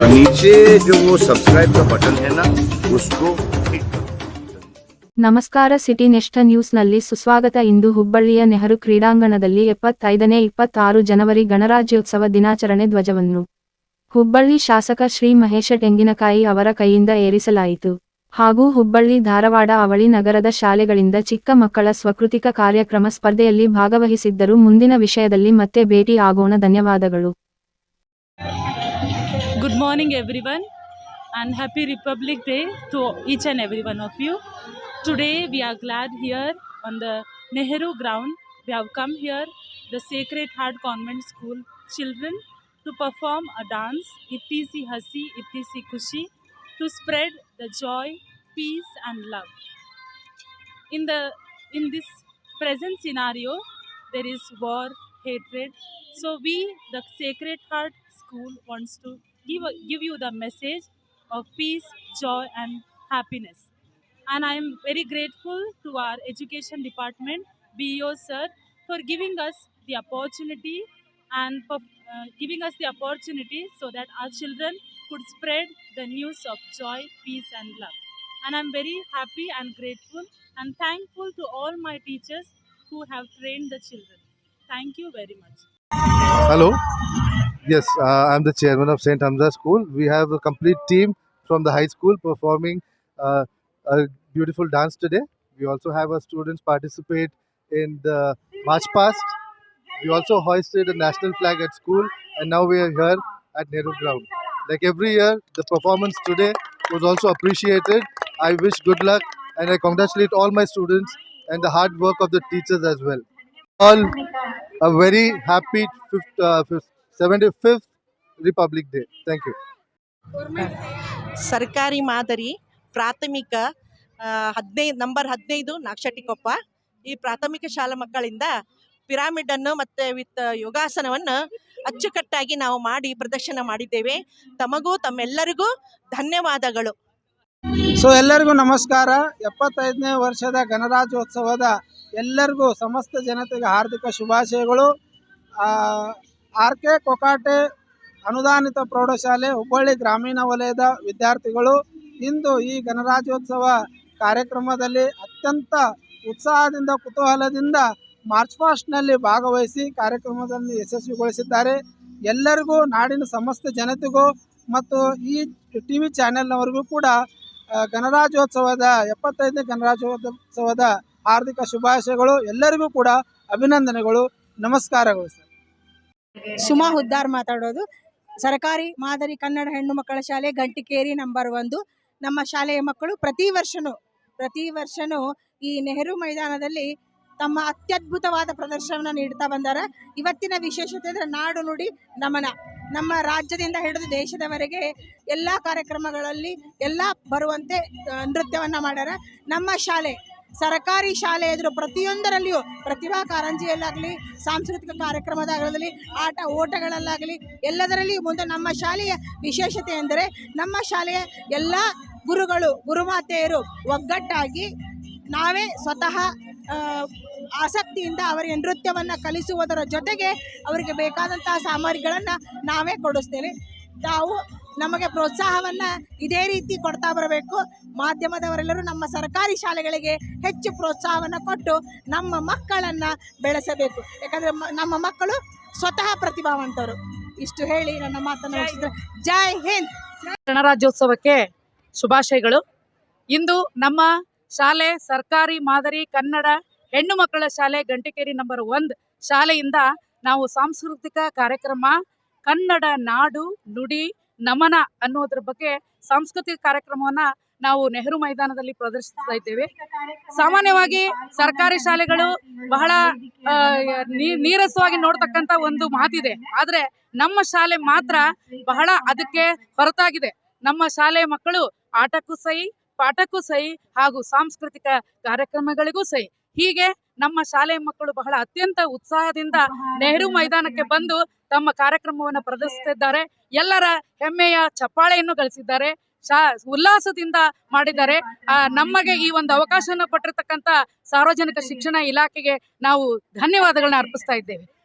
नीचे जो वो सब्सक्राइब का बटन है ना उसको क्लिक करो ನಮಸ್ಕಾರ ಸಿಟಿ ನೆಸ್ಟ್ ನ್ಯೂಸ್ನಲ್ಲಿ ಸುಸ್ವಾಗತ ಇಂದು ಹುಬ್ಬಳ್ಳಿಯ ನೆಹರು ಕ್ರೀಡಾಂಗಣದಲ್ಲಿ ಎಪ್ಪತ್ತೈದನೇ ಇಪ್ಪತ್ತಾರು ಜನವರಿ ಗಣರಾಜ್ಯೋತ್ಸವ ದಿನಾಚರಣೆ ಧ್ವಜವನ್ನು ಹುಬ್ಬಳ್ಳಿ ಶಾಸಕ ಶ್ರೀ ಮಹೇಶ ತೆಂಗಿನಕಾಯಿ ಅವರ ಕೈಯಿಂದ ಏರಿಸಲಾಯಿತು ಹಾಗೂ ಹುಬ್ಬಳ್ಳಿ ಧಾರವಾಡ ಅವಳಿ ನಗರದ ಶಾಲೆಗಳಿಂದ ಚಿಕ್ಕ ಮಕ್ಕಳ ಸ್ವಕೃತಿಕ ಕಾರ್ಯಕ್ರಮ ಸ್ಪರ್ಧೆಯಲ್ಲಿ ಭಾಗವಹಿಸಿದ್ದರು ಮುಂದಿನ ವಿಷಯದಲ್ಲಿ ಮತ್ತೆ ಭೇಟಿ ಆಗೋಣ ಧನ್ಯವಾದಗಳು Good morning, everyone, and happy Republic Day to each and every one of you. Today, we are glad here on the Nehru ground. We have come here, the Sacred Heart Convent School children, to perform a dance, Itti Si Hasi, Itti Si Kushi, to spread the joy, peace, and love. In the in this present scenario, there is war, hatred. So we, the Sacred Heart School, wants to give give you the message of peace, joy, and happiness. And I am very grateful to our education department, BEO sir, for giving us the opportunity and for uh, giving us the opportunity so that our children could spread the news of joy, peace, and love. And I'm very happy and grateful and thankful to all my teachers who have trained the children. Thank you very much. Hello. Yes, uh, I'm the chairman of St. Hamza School. We have a complete team from the high school performing uh, a beautiful dance today. We also have our students participate in the march past. We also hoisted a national flag at school, and now we are here at Nehru Ground. Like every year, the performance today was also appreciated. I wish good luck, and I congratulate all my students and the hard work of the teachers as well. All a very happy fifth, uh, fifth, 75th Republic Day. Thank you. ಸರ್ಕಾರಿ ಮಾದರಿ ಪ್ರಾಥಮಿಕ ಹದಿನೈದು number ಹದಿನೈದು ನಾಕ್ಷಟಿಕೊಪ್ಪ ಈ ಪ್ರಾಥಮಿಕ ಶಾಲಾ ಮಕ್ಕಳಿಂದ ಪಿರಾಮಿಡನ್ನು ಮತ್ತೆ ವಿತ್ ಯೋಗಾಸನವನ್ನು ಅಚ್ಚುಕಟ್ಟಾಗಿ ನಾವು ಮಾಡಿ ಪ್ರದರ್ಶನ ಮಾಡಿದ್ದೇವೆ. ತಮಗೂ ತಮ್ಮೆಲ್ಲರಿಗೂ ಧನ್ಯವಾದಗಳು. ಸೊ ಎಲ್ಲರಿಗೂ ನಮಸ್ಕಾರ. ಎಪ್ಪತ್ತೈದನೇ ವರ್ಷದ ಗಣರಾಜ್ಯೋತ್ಸವದ ಎಲ್ಲರಿಗೂ ಸಮಸ್ತ ಜನತೆಗೆ ಹಾರ್ದಿಕ ಶುಭಾಶಯಗಳು. ಆರ್ ಕೆ ಕೊಕಾಟೆ ಅನುದಾನಿತ ಪ್ರೌಢಶಾಲೆ, ಹುಬ್ಬಳ್ಳಿ ಗ್ರಾಮೀಣ ವಲಯದ ವಿದ್ಯಾರ್ಥಿಗಳು ಇಂದು ಈ ಗಣರಾಜ್ಯೋತ್ಸವ ಕಾರ್ಯಕ್ರಮದಲ್ಲಿ ಅತ್ಯಂತ ಉತ್ಸಾಹದಿಂದ, ಕುತೂಹಲದಿಂದ ಮಾರ್ಚ್ ಫಾಸ್ಟ್ನಲ್ಲಿ ಭಾಗವಹಿಸಿ ಕಾರ್ಯಕ್ರಮದಲ್ಲಿ ಯಶಸ್ವಿಗೊಳಿಸಿದ್ದಾರೆ. ಎಲ್ಲರಿಗೂ, ನಾಡಿನ ಸಮಸ್ತ ಜನತೆಗೂ ಮತ್ತು ಈ ಟಿ ವಿ ಚಾನೆಲ್ನವರಿಗೂ ಕೂಡ ಗಣರಾಜ್ಯೋತ್ಸವದ, ಎಪ್ಪತ್ತೈದನೇ ಗಣರಾಜ್ಯೋತ್ಸವದ ಹಾರ್ದಿಕ ಶುಭಾಶಯಗಳು. ಎಲ್ಲರಿಗೂ ಕೂಡ ಅಭಿನಂದನೆಗಳು. ನಮಸ್ಕಾರಗಳು ಸರ್. ಸುಮಾ ಹುದ್ದಾರ್ ಮಾತಾಡೋದು. ಸರ್ಕಾರಿ ಮಾದರಿ ಕನ್ನಡ ಹೆಣ್ಣು ಮಕ್ಕಳ ಶಾಲೆ ಗಂಟಿಕೇರಿ ನಂಬರ್ ಒಂದು. ನಮ್ಮ ಶಾಲೆಯ ಮಕ್ಕಳು ಪ್ರತಿ ವರ್ಷನೂ ಪ್ರತಿ ವರ್ಷನೂ ಈ ನೆಹರು ಮೈದಾನದಲ್ಲಿ ತಮ್ಮ ಅತ್ಯದ್ಭುತವಾದ ಪ್ರದರ್ಶನವನ್ನು ನೀಡ್ತಾ ಬಂದಾರ. ಇವತ್ತಿನ ವಿಶೇಷತೆ ಅಂದರೆ ನಾಡು ನುಡಿ ನಮನ. ನಮ್ಮ ರಾಜ್ಯದಿಂದ ಹಿಡಿದು ದೇಶದವರೆಗೆ ಎಲ್ಲ ಕಾರ್ಯಕ್ರಮಗಳಲ್ಲಿ ಎಲ್ಲ ಬರುವಂತೆ ನೃತ್ಯವನ್ನು ಮಾಡ್ಯಾರ. ನಮ್ಮ ಶಾಲೆ ಸರಕಾರಿ ಶಾಲೆ ಎದುರು ಪ್ರತಿಯೊಂದರಲ್ಲಿಯೂ ಪ್ರತಿಭಾ ಕಾರಂಜಿಯಲ್ಲಾಗಲಿ, ಸಾಂಸ್ಕೃತಿಕ ಕಾರ್ಯಕ್ರಮದಾಗಲಿ, ಆಟ ಓಟಗಳಲ್ಲಾಗಲಿ ಎಲ್ಲದರಲ್ಲಿಯೂ ಮುಂದೆ ನಮ್ಮ ಶಾಲೆಯ ವಿಶೇಷತೆ ಎಂದರೆ ನಮ್ಮ ಶಾಲೆಯ ಎಲ್ಲ ಗುರುಗಳು, ಗುರುಮಾತೆಯರು ಒಗ್ಗಟ್ಟಾಗಿ ನಾವೇ ಸ್ವತಃ ಆಸಕ್ತಿಯಿಂದ ಅವರಿಗೆ ನೃತ್ಯವನ್ನು ಕಲಿಸುವುದರ ಜೊತೆಗೆ ಅವರಿಗೆ ಬೇಕಾದಂತಹ ಸಾಮಗ್ರಿಗಳನ್ನು ನಾವೇ ಕೊಡಿಸ್ತೇವೆ. ತಾವು ನಮಗೆ ಪ್ರೋತ್ಸಾಹವನ್ನು ಇದೇ ರೀತಿ ಕೊಡ್ತಾ ಬರಬೇಕು. ಮಾಧ್ಯಮದವರೆಲ್ಲರೂ ನಮ್ಮ ಸರ್ಕಾರಿ ಶಾಲೆಗಳಿಗೆ ಹೆಚ್ಚು ಪ್ರೋತ್ಸಾಹವನ್ನು ಕೊಟ್ಟು ನಮ್ಮ ಮಕ್ಕಳನ್ನು ಬೆಳೆಸಬೇಕು. ಯಾಕಂದರೆ ನಮ್ಮ ಮಕ್ಕಳು ಸ್ವತಃ ಪ್ರತಿಭಾವಂತರು. ಇಷ್ಟು ಹೇಳಿ ನನ್ನ ಮಾತನ್ನು ಜೈ ಹಿಂದ್! ಗಣರಾಜ್ಯೋತ್ಸವಕ್ಕೆ ಶುಭಾಶಯಗಳು. ಇಂದು ನಮ್ಮ ಶಾಲೆ ಸರ್ಕಾರಿ ಮಾದರಿ ಕನ್ನಡ ಹೆಣ್ಣು ಮಕ್ಕಳ ಶಾಲೆ ಗಂಟಿಕೇರಿ ನಂಬರ್ ಒಂದು ಶಾಲೆಯಿಂದ ನಾವು ಸಾಂಸ್ಕೃತಿಕ ಕಾರ್ಯಕ್ರಮ ಕನ್ನಡ ನಾಡು ನುಡಿ ನಮನ ಅನ್ನೋದ್ರ ಬಗ್ಗೆ ಸಾಂಸ್ಕೃತಿಕ ಕಾರ್ಯಕ್ರಮವನ್ನ ನಾವು ನೆಹರು ಮೈದಾನದಲ್ಲಿ ಪ್ರದರ್ಶಿಸ್ತಾ ಇದ್ದೇವೆ. ಸಾಮಾನ್ಯವಾಗಿ ಸರ್ಕಾರಿ ಶಾಲೆಗಳು ಬಹಳ ನೀರಸವಾಗಿ ನೋಡ್ತಕ್ಕಂತ ಒಂದು ಮಾತಿದೆ. ಆದ್ರೆ ನಮ್ಮ ಶಾಲೆ ಮಾತ್ರ ಬಹಳ ಅದಕ್ಕೆ ಹೊರತಾಗಿದೆ. ನಮ್ಮ ಶಾಲೆಯ ಮಕ್ಕಳು ಆಟಕ್ಕೂ ಸಹಿ, ಪಾಠಕ್ಕೂ ಸಹಿ ಹಾಗೂ ಸಾಂಸ್ಕೃತಿಕ ಕಾರ್ಯಕ್ರಮಗಳಿಗೂ ಸಹಿ. ಹೀಗೆ ನಮ್ಮ ಶಾಲೆಯ ಮಕ್ಕಳು ಬಹಳ ಅತ್ಯಂತ ಉತ್ಸಾಹದಿಂದ ನೆಹರು ಮೈದಾನಕ್ಕೆ ಬಂದು ತಮ್ಮ ಕಾರ್ಯಕ್ರಮವನ್ನು ಪ್ರದರ್ಶಿಸುತ್ತಿದ್ದಾರೆ ಎಲ್ಲರ ಹೆಮ್ಮೆಯ ಚಪ್ಪಾಳೆಯನ್ನು ಗಳಿಸಿದ್ದಾರೆ. ಶಾ ಉಲ್ಲಾಸದಿಂದ ಮಾಡಿದ್ದಾರೆ. ಆ, ನಮಗೆ ಈ ಒಂದು ಅವಕಾಶವನ್ನು ಕೊಟ್ಟಿರ್ತಕ್ಕಂಥ ಸಾರ್ವಜನಿಕ ಶಿಕ್ಷಣ ಇಲಾಖೆಗೆ ನಾವು ಧನ್ಯವಾದಗಳನ್ನ ಅರ್ಪಿಸ್ತಾ ಇದ್ದೇವೆ.